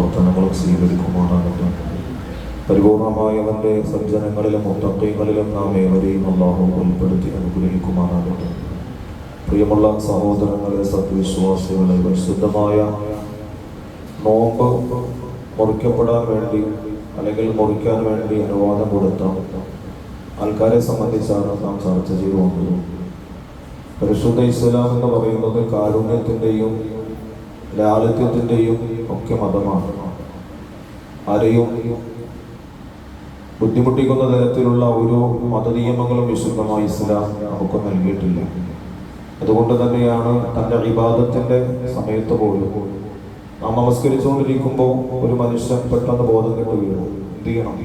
പ്രവർത്തനങ്ങളും സ്വീകരിക്കുമാറാകട്ടെ പരിപൂർണമായ അവന്റെ സജ്ജനങ്ങളിലും മുത്തക്കൈകളിലും നാം ഏവരെയും അള്ളാഹു ഉൾപ്പെടുത്തി അനുഗ്രഹിക്കുമാറാകട്ടെ പ്രിയമുള്ള സഹോദരങ്ങളെ സത്യവിശ്വാസികളെ പരിശുദ്ധമായ നോമ്പ് മുറിക്കപ്പെടാൻ വേണ്ടി അല്ലെങ്കിൽ മുറിക്കാൻ വേണ്ടി അനുവാദം കൊടുത്ത ആൾക്കാരെ സംബന്ധിച്ചാണ് നാം ചർച്ച ചെയ്തു വന്നത് പരിശുദ്ധ ഇസ്ലാം എന്ന് പറയുന്നത് കാരുണ്യത്തിന്റെയും ലാളിത്യത്തിന്റെയും ഒക്കെ മതമാണ്. ആരെയും ബുദ്ധിമുട്ടിക്കുന്ന തരത്തിലുള്ള ഒരു മതനിയമങ്ങളും വിശുദ്ധമായി ഇസ്ലാം നമുക്ക് നൽകിയിട്ടില്ല. അതുകൊണ്ട് തന്നെയാണ് തന്റെ വിവാദത്തിന്റെ സമയത്ത് പോലും നാം നമസ്കരിച്ചുകൊണ്ടിരിക്കുമ്പോൾ ഒരു മനുഷ്യൻ പെട്ടെന്ന് ബോധം കെട്ട് വീഴും എന്ത് ചെയ്യണം?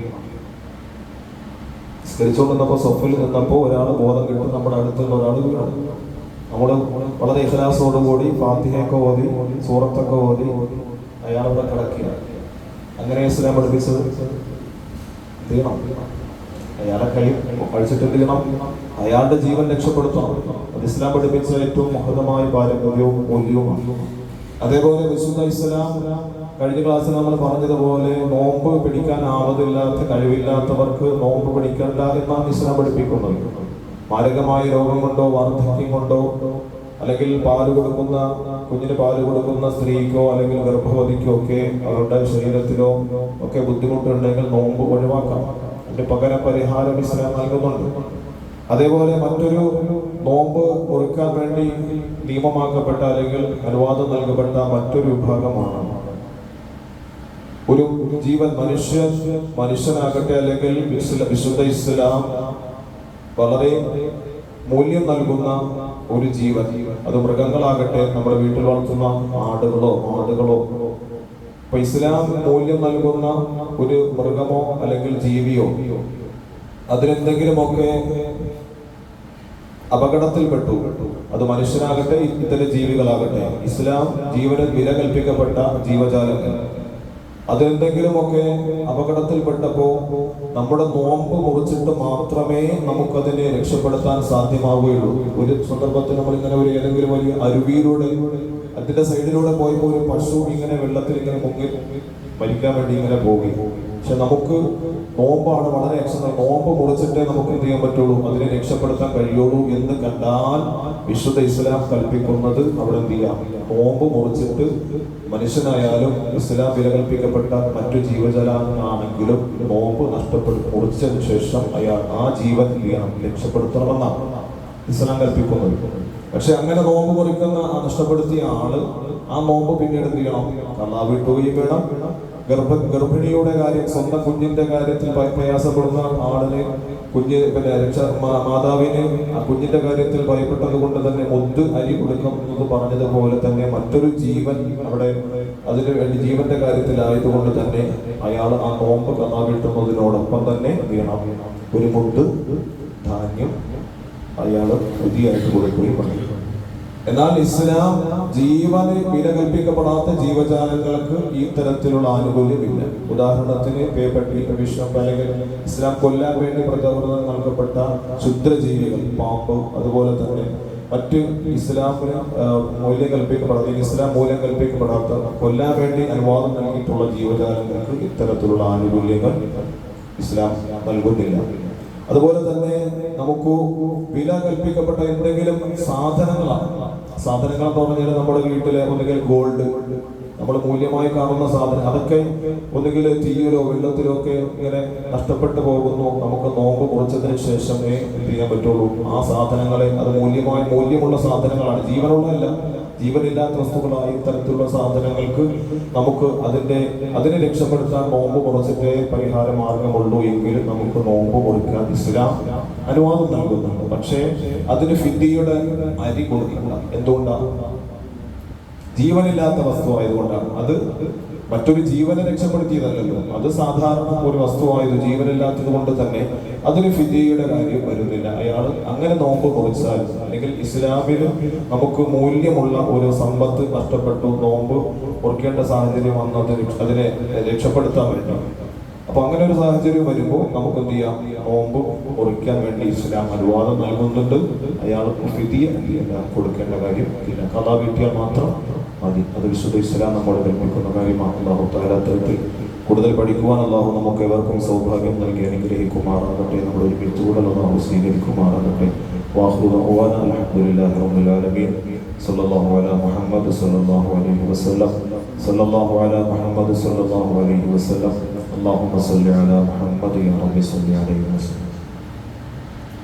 നിസ്കരിച്ചുകൊണ്ടിരുന്നപ്പോൾ സ്വപ്നിൽ നിന്നപ്പോൾ ഒരാൾ ബോധം കിട്ടും നമ്മുടെ അടുത്തുള്ള ഒരാൾ വീണു. നമ്മൾ വളരെ ഇഖലാസോടുകൂടി ഫാത്തിഹയൊക്കെ ഓതി സൂറത്തൊക്കെ ഓതി അയാളവിടെ കിടക്കുക. അങ്ങനെ ഇസ്ലാം പഠിപ്പിച്ചത് തീണം അയാളെ കൈ കഴിച്ചിട്ട് തീണം അയാളുടെ ജീവൻ രക്ഷപ്പെടുത്തണം. അത് ഇസ്ലാം പഠിപ്പിച്ച ഏറ്റവും മഹതമായ പാരമ്പര്യവും മൂല്യവുമാണ്. അതേപോലെ വിശുദ്ധ ഇസ്ലാം കഴിഞ്ഞ ക്ലാസ്സിൽ നമ്മൾ പറഞ്ഞതുപോലെ നോമ്പ് പിടിക്കാൻ ആവതില്ലാത്ത കഴിവില്ലാത്തവർക്ക് നോമ്പ് പിടിക്കണ്ട എന്നാണ് ഇസ്ലാം പഠിപ്പിക്കുന്നത്. മാരകമായ രോഗം കൊണ്ടോ വാർദ്ധക്യം കൊണ്ടോ അല്ലെങ്കിൽ പാൽ കൊടുക്കുന്ന കുഞ്ഞിന് പാൽ കൊടുക്കുന്ന സ്ത്രീക്കോ അല്ലെങ്കിൽ ഗർഭവതിക്കോ ഒക്കെ അവരുടെ ശരീരത്തിലോ ഒക്കെ ബുദ്ധിമുട്ടുണ്ടെങ്കിൽ നോമ്പ് ഒഴിവാക്കാം. അതിന്റെ പകരം പരിഹാരം ഇസ്ലാം നൽകുന്നുണ്ട്. അതേപോലെ മറ്റൊരു നോമ്പ് മുറിക്കാൻ വേണ്ടി നിയമമാക്കപ്പെട്ട അല്ലെങ്കിൽ അനുവാദം നൽകപ്പെട്ട മറ്റൊരു വിഭാഗമാണ് ഒരു ജീവൻ മനുഷ്യ മനുഷ്യനാകട്ടെ അല്ലെങ്കിൽ വിശുദ്ധ ഇസ്ലാം വളരെ മൂല്യം നൽകുന്ന ഒരു ജീവൻ. അത് മൃഗങ്ങളാകട്ടെ നമ്മുടെ വീട്ടിൽ വളർത്തുന്ന ആടുകളോ ആടുകളോ. ഇപ്പൊ ഇസ്ലാം മൂല്യം നൽകുന്ന ഒരു മൃഗമോ അല്ലെങ്കിൽ ജീവിയോ അതിലെന്തെങ്കിലുമൊക്കെ അപകടത്തിൽപ്പെട്ടു. അത് മനുഷ്യനാകട്ടെ ഇത്തരം ജീവികളാകട്ടെ. ഇസ്ലാം ജീവന് വില കൽപ്പിക്കപ്പെട്ട ജീവജാലങ്ങൾ. അതെന്തെങ്കിലുമൊക്കെ അപകടത്തിൽപ്പെട്ടപ്പോൾ നമ്മുടെ നോമ്പ് മുറിച്ചിട്ട് മാത്രമേ നമുക്കതിനെ രക്ഷപ്പെടുത്താൻ സാധ്യമാവുകയുള്ളൂ. ഒരു സന്ദർഭത്തിൽ നമ്മൾ ഇങ്ങനെ ഒരു ഏതെങ്കിലും വലിയ അരുവിയിലൂടെ അതിന്റെ സൈഡിലൂടെ പോയപ്പോൾ ഒരു പശു ഇങ്ങനെ വെള്ളത്തിൽ ഇങ്ങനെ പൊങ്ങി മരിക്കാൻ വേണ്ടി ഇങ്ങനെ പോകി പക്ഷെ നമുക്ക് നോമ്പാണ് വളരെ എക്സൽ നോമ്പ് മുറിച്ചിട്ടേ നമുക്ക് എന്ത് ചെയ്യാൻ പറ്റുള്ളൂ? അതിനെ രക്ഷപ്പെടുത്താൻ കഴിയുള്ളൂ എന്ന് കണ്ടാൽ വിശുദ്ധ ഇസ്ലാം കൽപ്പിക്കുന്നത് അവിടെ എന്ത് ചെയ്യാം? നോമ്പ് മുറിച്ചിട്ട് മനുഷ്യനായാലും ഇസ്ലാം വിലകൽപ്പിക്കപ്പെട്ട മറ്റു ജീവജലാണെങ്കിലും നോമ്പ് നഷ്ടപ്പെട്ടു മുറിച്ചതിന് ശേഷം അയാൾ ആ ജീവൻ രക്ഷപ്പെടുത്തണമെന്നാണ് ഇസ്ലാം കൽപ്പിക്കുന്നത്. പക്ഷെ അങ്ങനെ നോമ്പ് മുറിക്കുന്ന ആ നഷ്ടപ്പെടുത്തിയ ആൾ ആ നോമ്പ് പിന്നീട് എന്ത് ചെയ്യണം? കള്ളാ വിട്ടുകയും വേണം. ഗർഭ ഗർഭിണിയുടെ കാര്യം സ്വന്തം കുഞ്ഞിന്റെ കാര്യത്തിൽ പ്രയാസപ്പെടുന്ന ആളിന് കുഞ്ഞ് പിന്നെ രക്ഷ ആ കുഞ്ഞിന്റെ കാര്യത്തിൽ ഭയപ്പെട്ടത് കൊണ്ട് തന്നെ മുദ്ദ് അരി കൊടുക്കും എന്ന് പറഞ്ഞതുപോലെ തന്നെ മറ്റൊരു ജീവൻ അവിടെ അതിന് വേണ്ടി ജീവന്റെ കാര്യത്തിലായതുകൊണ്ട് തന്നെ അയാൾ ആ നോമ്പ് കഥാ കിട്ടുന്നതിനോടൊപ്പം തന്നെ എന്ത് ഒരു മുദ്ദ് ധാന്യം അയാൾ പുതിയായിട്ട് കൊടുക്കുകയും പറയും എന്നാൽ ഇസ്ലാം ജീവന് വില കൽപ്പിക്കപ്പെടാത്ത ജീവജാലങ്ങൾക്ക് ഈ തരത്തിലുള്ള ആനുകൂല്യമില്ല. ഉദാഹരണത്തിന് പേപ്പട്ടി വിഷം അല്ലെങ്കിൽ ഇസ്ലാം കൊല്ലാൻ വേണ്ടി പ്രചോദനം നൽകപ്പെട്ട ക്ഷുദ്രജീവികൾ പാമ്പ് അതുപോലെ തന്നെ മറ്റ് ഇസ്ലാമിന് മൂല്യം കൽപ്പിക്കപ്പെടാത്ത ഇസ്ലാം മൂല്യം കൽപ്പിക്കപ്പെടാത്ത കൊല്ലാൻ വേണ്ടി അനുവാദം നൽകിയിട്ടുള്ള ജീവജാലങ്ങൾക്ക് ഇത്തരത്തിലുള്ള ആനുകൂല്യങ്ങൾ ഇസ്ലാം നൽകുന്നില്ല. അതുപോലെ തന്നെ നമുക്ക് വില കൽപ്പിക്കപ്പെട്ട എന്തെങ്കിലും സാധനങ്ങളാണ് സാധനങ്ങൾ എന്ന് പറഞ്ഞാൽ നമ്മുടെ വീട്ടിലെ ഒന്നുകിൽ ഗോൾഡ് നമ്മൾ മൂല്യമായി കാണുന്ന സാധനം അതൊക്കെ ഒന്നുകിൽ തീയിലോ വെള്ളത്തിലോ ഒക്കെ ഇങ്ങനെ നഷ്ടപ്പെട്ടു പോകുന്നു. നമുക്ക് നോമ്പ് കുറച്ചതിന് ശേഷമേ ചെയ്യാൻ പറ്റുള്ളൂ? ആ സാധനങ്ങളെ അത് മൂല്യമായ മൂല്യമുള്ള സാധനങ്ങളാണ്. ജീവനുള്ളതല്ല. ജീവനില്ലാത്ത വസ്തുക്കളായ ഇത്തരത്തിലുള്ള സാധനങ്ങൾക്ക് നമുക്ക് അതിന്റെ അതിനെ രക്ഷപ്പെടുത്താൻ നോമ്പ് കുറച്ചിട്ടേ പരിഹാര മാർഗമുള്ളൂ എങ്കിലും നമുക്ക് നോമ്പ് കൊടുക്കാൻ ഇസ്ലാം അനുവാദം നൽകുന്നുണ്ട്. പക്ഷേ അതിന് ഫിദ്ധിയുടെ അരി കൊടുക്കണം. എന്തുകൊണ്ടാണ് ജീവനില്ലാത്ത വസ്തു ആയതുകൊണ്ടാണ്. അത് മറ്റൊരു ജീവനെ രക്ഷപ്പെടുത്തിയതല്ലല്ലോ. അത് സാധാരണ ഒരു വസ്തുവായത് ജീവനില്ലാത്തത് കൊണ്ട് തന്നെ അതിന് ഫിദിയുടെ കാര്യം വരുന്നില്ല. അയാൾ അങ്ങനെ നോമ്പ് കുറിച്ചാൽ അല്ലെങ്കിൽ ഇസ്ലാമിന് നമുക്ക് മൂല്യമുള്ള ഒരു സമ്പത്ത് നഷ്ടപ്പെട്ടു നോമ്പ് കുറിക്കേണ്ട സാഹചര്യം വന്ന് അത് അതിനെ രക്ഷപ്പെടുത്താൻ വേണ്ടി. അപ്പൊ അങ്ങനെ ഒരു സാഹചര്യം വരുമ്പോൾ നമുക്ക് എന്ത് ചെയ്യാം? നോമ്പ് മുറിക്കാൻ വേണ്ടി ഇസ്ലാം അനുവാദം നൽകുന്നുണ്ട്. അയാൾക്ക് ഫിദിയ കൊടുക്കേണ്ട കാര്യം. ഇല്ല കഥാ കിട്ടിയാൽ മാത്രം മതി അത് വിശുദ്ധ ഇസ്ലാം നമ്മോട് കൽപ്പിക്കുന്ന കാര്യമാണ് അള്ളാഹു താല അത്തരത്തിൽ കൂടുതൽ പഠിക്കുവാൻ അള്ളാഹു നമുക്ക് ഏവർക്കും സൗഭാഗ്യം നൽകി അനുഗ്രഹിക്കുമാറാകട്ടെ നമ്മൾ ഒരുമിച്ച് കൂടെ അള്ളാഹു സ്വീകരിക്കുമാറാകട്ടെ വാഹുദ അലഹമുല്ലാഹി റബ്ബിൽ ആലമീൻ സല്ലല്ലാഹു അലാ മുഹമ്മദ് സല്ലല്ലാഹു അലൈഹി വസല്ലം സല്ലല്ലാഹു അലാ മുഹമ്മദ് സല്ലല്ലാഹു അലൈഹി വസല്ലം اللهم صل على محمد يا رب صل عليه وسلم